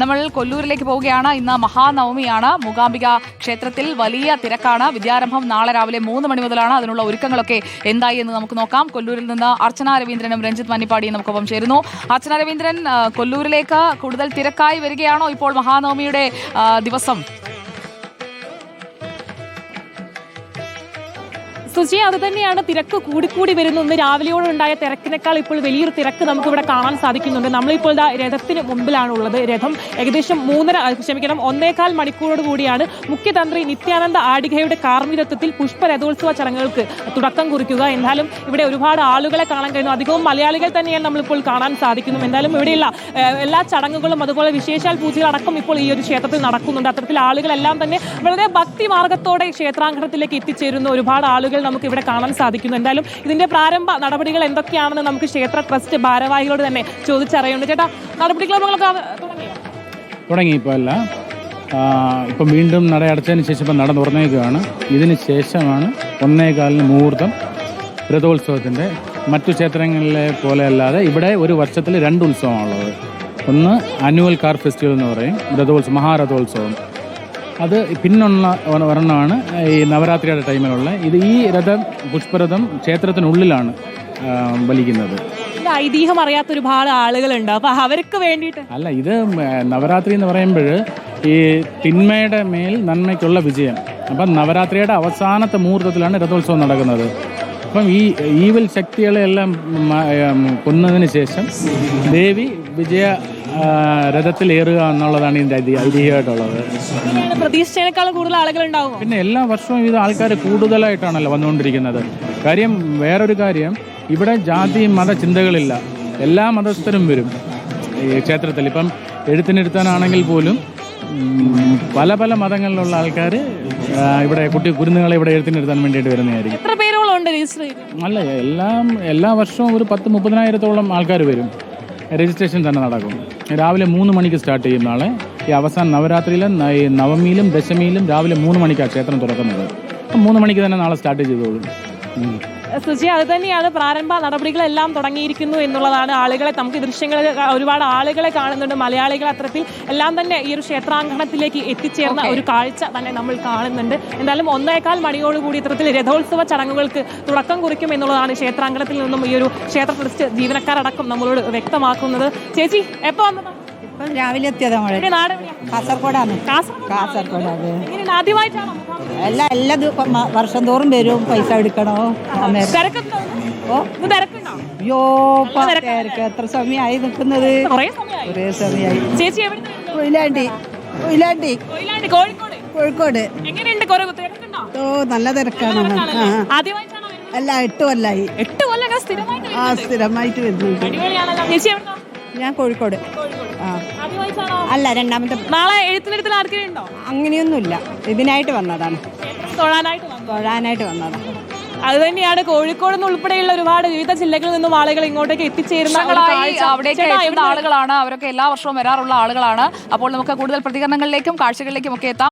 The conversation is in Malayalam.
നമ്മൾ കൊല്ലൂരിലേക്ക് പോവുകയാണ്. ഇന്ന് മഹാനവമിയാണ്. മൂകാംബിക ക്ഷേത്രത്തിൽ വലിയ തിരക്കാണ്. വിദ്യാരംഭം നാളെ രാവിലെ മൂന്ന് മണി മുതലാണ് അതിനുള്ള ഒരുക്കങ്ങളൊക്കെ എന്തായി എന്ന് നമുക്ക് നോക്കാം. കൊല്ലൂരിൽ നിന്ന് അർച്ചന രവീന്ദ്രനും രഞ്ജിത്ത് മന്നിപ്പാടിയും നമുക്കൊപ്പം ചേരുന്നു. അർച്ചന രവീന്ദ്രൻ കൊല്ലൂരിലേക്ക് കൂടുതൽ തിരക്കായി വരികയാണോ ഇപ്പോൾ മഹാനവമിയുടെ ദിവസം? സുജി അത് തന്നെയാണ് തിരക്ക് കൂടിക്കൂടി വരുന്നു. ഇന്ന് രാവിലെയോടെ ഉണ്ടായ തിരക്കിനേക്കാൾ ഇപ്പോൾ വലിയൊരു തിരക്ക് നമുക്ക് ഇവിടെ കാണാൻ സാധിക്കുന്നുണ്ട്. നമ്മളിപ്പോൾ ഇതാ രഥത്തിന് മുമ്പിലാണ് ഉള്ളത് രഥം ഏകദേശം മൂന്നര ക്ഷമിക്കണം ഒന്നേകാൽ മണിക്കൂറോട് കൂടിയാണ് മുഖ്യതന്ത്രി നിത്യാനന്ദ ആടികയുടെ കാർമ്മികത്വത്തിൽ പുഷ്പരഥോത്സവ ചടങ്ങുകൾക്ക് തുടക്കം കുറിക്കുക. എന്നാലും ഇവിടെ ഒരുപാട് ആളുകളെ കാണാൻ കഴിയുന്നു. അധികവും മലയാളികൾ തന്നെയാണ് നമ്മളിപ്പോൾ കാണാൻ സാധിക്കുന്നു എന്തായാലും ഇവിടെയുള്ള എല്ലാ ചടങ്ങുകളും അതുപോലെ വിശേഷാൽ പൂജകളടക്കം ഇപ്പോൾ ഈ ഒരു ക്ഷേത്രത്തിൽ നടക്കുന്നുണ്ട്. അത്തരത്തിൽ ആളുകളെല്ലാം തന്നെ വളരെ ഭക്തി മാർഗത്തോടെ ക്ഷേത്രാങ്കണത്തിലേക്ക് എത്തിച്ചേരുന്ന ഒരുപാട് ആളുകൾ നമുക്ക് ഇവിടെ കാണാൻ സാധിക്കുന്നു. എന്തായാലും ഇതിന്റെ പ്രാരംഭ നടപടികൾ എന്തൊക്കെയാണെന്ന് നമുക്ക് ക്ഷേത്ര ട്രസ്റ്റ് ഭാരവാഹികളോട് തന്നെ ചോദിച്ചറിയുന്നുണ്ട്. ചേട്ടാ തുടങ്ങിയോ? തുടങ്ങി ഇപ്പോൾ അല്ല ഇപ്പം വീണ്ടും നട അടച്ചതിന് ശേഷം ഇപ്പം നട തുറന്നേക്കുകയാണ്. ഇതിന് ശേഷമാണ് ഒന്നേകാലിന് മുഹൂർത്തം രഥോത്സവത്തിന്റെ മറ്റു ക്ഷേത്രങ്ങളിലെ പോലെ അല്ലാതെ ഇവിടെ ഒരു വർഷത്തിൽ രണ്ട് ഉത്സവമാണുള്ളത്. ഒന്ന് ആനുവൽ കാർ ഫെസ്റ്റിവൽ എന്ന് പറയും. രഥോത്സവം മഹാരഥോത്സവം. അത് പിന്നുള്ള ഒരെണ്ണമാണ് ഈ നവരാത്രിയുടെ ടൈമിലുള്ള. ഇത് ഈ രഥം പുഷ്പരഥം ക്ഷേത്രത്തിനുള്ളിലാണ് വലിക്കുന്നത്. ഐതിഹ്യം അറിയാത്ത ഒരുപാട് ആളുകളുണ്ട്. അപ്പൊ അവർക്ക് വേണ്ടിയിട്ട് അല്ല ഇത് നവരാത്രി എന്ന് പറയുമ്പോൾ ഈ തിന്മയുടെ മേൽ നന്മയ്ക്കുള്ള വിജയം. അപ്പം നവരാത്രിയുടെ അവസാനത്തെ മുഹൂർത്തത്തിലാണ് രഥോത്സവം നടക്കുന്നത്. അപ്പം ഈ ഈവൽ ശക്തികളെല്ലാം കൊന്നതിന് ശേഷം ദേവി വിജയ രഥത്തിലേറുക എന്നുള്ളതാണ് ഇതിന്റെ ഐതി- ഐതിഹ്യമായിട്ടുള്ളത്. പ്രതീക്ഷിച്ചതിനേക്കാളും കൂടുതൽ ആളുകൾ ഉണ്ടാവും പിന്നെ എല്ലാ വർഷവും ഇത് ആൾക്കാർ കൂടുതലായിട്ടാണല്ലോ വന്നുകൊണ്ടിരിക്കുന്നത്. കാര്യം വേറൊരു കാര്യം ഇവിടെ ജാതി മത ചിന്തകളില്ല. എല്ലാ മതസ്ഥരും വരും ഈ ക്ഷേത്രത്തിൽ. ഇപ്പം എഴുത്തിനിരുത്താനാണെങ്കിൽ പോലും പല പല മതങ്ങളിലുള്ള ആൾക്കാർ ഇവിടെ കുട്ടി കുരുന്നുകളെ ഇവിടെ എഴുത്തിനിരുത്താൻ വേണ്ടിയിട്ട് വരുന്നതായിരിക്കും. എത്ര പേരോളം ഉണ്ട് രജിസ്റ്റർ ചെയ്ത്? അല്ല എല്ലാം എല്ലാ വർഷവും ഒരു പത്ത് മുപ്പതിനായിരത്തോളം ആൾക്കാർ വരും. രജിസ്ട്രേഷൻ തന്നെ നടക്കും. രാവിലെ മൂന്ന് മണിക്ക് സ്റ്റാർട്ട് ചെയ്യും നാളെ. ഈ അവസാന നവരാത്രിയിലും ഈ നവമിയിലും ദശമിയിലും രാവിലെ മൂന്ന് മണിക്കാണ് ക്ഷേത്രം തുറക്കുന്നത്. മൂന്ന് മണിക്ക് തന്നെ നാളെ സ്റ്റാർട്ട് ചെയ്തോളും. സുജി അത് തന്നെയാണ്. പ്രാരംഭ നടപടികളെല്ലാം തുടങ്ങിയിരിക്കുന്നു എന്നുള്ളതാണ് ആളുകളെ നമുക്ക് ദൃശ്യങ്ങൾ ഒരുപാട് ആളുകളെ കാണുന്നുണ്ട്. മലയാളികൾ അത്തരത്തിൽ എല്ലാം തന്നെ ഈ ഒരു ക്ഷേത്രാങ്കണത്തിലേക്ക് എത്തിച്ചേർന്ന ഒരു കാഴ്ച തന്നെ നമ്മൾ കാണുന്നുണ്ട്. എന്തായാലും ഒന്നേക്കാൽ മണിയോടുകൂടി ഇത്തരത്തിൽ രഥോത്സവ ചടങ്ങുകൾക്ക് തുടക്കം കുറിക്കും എന്നുള്ളതാണ് ക്ഷേത്രാങ്കണത്തിൽ നിന്നും ഈ ഒരു ക്ഷേത്ര ട്രസ്റ്റ് ജീവനക്കാരടക്കം നമ്മളോട് വ്യക്തമാക്കുന്നത്. ചേച്ചി എപ്പോ വന്നതാ? ഇപ്പം രാവിലെ എത്തിയതാ നമ്മൾ എന്റെ നാട് എവിടെയാ? കാസർഗോഡാണ്. കാസർഗോഡ് എങ്ങനെയാണ് ആദ്യമായിട്ടാണോ എല്ലാ എല്ലാ ദിവ- മ- വർഷം തോറും വരും. പൈസ എടുക്കണോ? അന്നേരം തിരക്കുണ്ടോ ഓ. ഇന്ന് തിരക്കുണ്ടോ? അയ്യോ തിരക്ക്? എത്ര സമയമായി നിൽക്കുന്നത്? കുറേ സമയമായി. ചേച്ചി എവിടെ കൊയിലാണ്ടി. കൊയിലാണ്ടി. കൊയിലാണ്ടി കോഴിക്കോട്. കോഴിക്കോട്. എങ്ങനെയുണ്ട്? കുറെ തിരക്കുണ്ടോ? ഓ നല്ല തിരക്കാണ്. ആ ആദ്യമായിട്ടാണോ വരുന്നത്? അല്ല എട്ട് കൊല്ലായി. എട്ട് കൊല്ലം ഞാൻ സ്ഥിരമായിട്ട് ആ സ്ഥിരമായിട്ട് വരുന്നുണ്ട്. അടിപൊളിയാണല്ലോ. ചേച്ചി എവിടുന്നാ? ഞാൻ കോഴിക്കോട്. അല്ല രണ്ടാമത്തെ നാളെ എഴുത്തിനെടുത്തിൽ ആർക്കെങ്കിലും ഉണ്ടോ? അങ്ങനെയൊന്നുമില്ല. ഇതിനായിട്ട് വന്നതാണ്. തൊഴാനായിട്ട് വന്നു തൊഴാനായിട്ട് വന്നതാണ്. അത് തന്നെയാണ് കോഴിക്കോട് നിന്ന് ഉൾപ്പെടെയുള്ള ഒരുപാട് വിവിധ ജില്ലകളിൽ നിന്നും ആളുകൾ ഇങ്ങോട്ടേക്ക് എത്തിച്ചേരുന്ന. അവിടേക്ക് ആളുകളാണ്. അവരൊക്കെ എല്ലാ വർഷവും വരാറുള്ള ആളുകളാണ്. അപ്പോൾ നമുക്ക് കൂടുതൽ പ്രതികരണങ്ങളിലേക്കും കാഴ്ചകളിലേക്കും ഒക്കെ എത്താം.